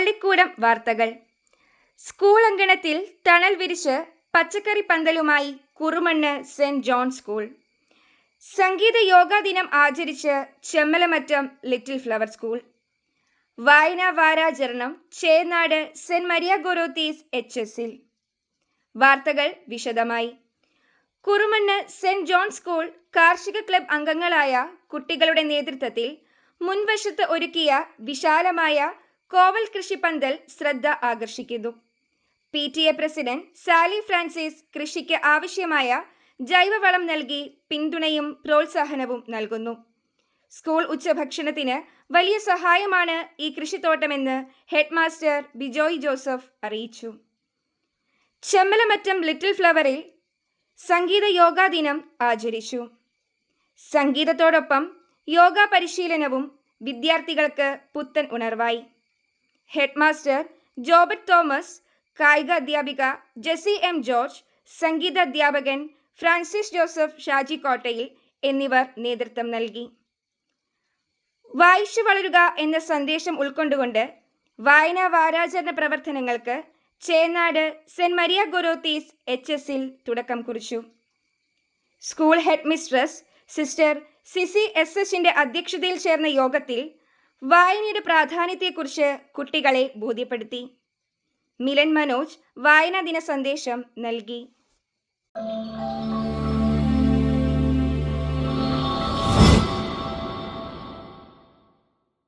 പള്ളിക്കൂടം വാർത്തകൾ. സ്കൂൾ അങ്കണത്തിൽ തണൽ വിരിച്ച് പച്ചക്കറി പന്തലുമായി കുറുമണ്ണ് സെന്റ് ജോൺ സ്കൂൾ. സംഗീത യോഗാ ദിനം ആചരിച്ച് ചെമ്മലമറ്റം ലിറ്റിൽ ഫ്ലവർ സ്കൂൾ. വായനാ വാരാചരണം ചേനാട് സെന്റ് മരിയ ഗൊറോത്തീസ് എച്ച് എസിൽ വാർത്തകൾ വിശദമായി. കുറുമണ്ണ് സെന്റ് ജോൺ സ്കൂൾ കാർഷിക ക്ലബ് അംഗങ്ങളായ കുട്ടികളുടെ നേതൃത്വത്തിൽ മുൻവശത്ത് ഒരുക്കിയ വിശാലമായ കോവൽ കൃഷിപ്പന്തൽ ശ്രദ്ധ ആകർഷിക്കുന്നു. P T A president Sally Francis കൃഷിക്ക് ആവശ്യമായ ജൈവവളം നൽകി പിന്തുണയും പ്രോത്സാഹനവും നൽകുന്നു. സ്കൂൾ ഉച്ചഭക്ഷണത്തിന് വലിയ സഹായമാണ് ഈ കൃഷിത്തോട്ടമെന്ന് ഹെഡ്മാസ്റ്റർ ബിജോയ് ജോസഫ് അറിയിച്ചു. ചെമ്മലമറ്റം ലിറ്റിൽ ഫ്ലവറിൽ സംഗീത യോഗാ ദിനം ആചരിച്ചു. സംഗീതത്തോടൊപ്പം യോഗ പരിശീലനവും വിദ്യാർത്ഥികൾക്ക് പുത്തൻ ഉണർവായി. ഹെഡ് ജോബറ്റ് തോമസ് കായിക അധ്യാപിക ജെസി എം ജോർജ് സംഗീത അധ്യാപകൻ ഫ്രാൻസിസ് ജോസഫ് ഷാജി കോട്ടയിൽ എന്നിവർ നേതൃത്വം നൽകി. വായിച്ചു വളരുക എന്ന സന്ദേശം ഉൾക്കൊണ്ടുകൊണ്ട് വായനാ വാരാചരണ പ്രവർത്തനങ്ങൾക്ക് Chenad saint Maria Goretti's H എസിൽ തുടക്കം കുറിച്ചു. School head mistress sister Sicy S എച്ചിന്റെ അധ്യക്ഷതയിൽ ചേർന്ന യോഗത്തിൽ വായനയുടെ പ്രാധാന്യത്തെക്കുറിച്ച് കുട്ടികളെ ബോധ്യപ്പെടുത്തി. മിലൻ മനോജ് വായനാ ദിന സന്ദേശം നൽകി.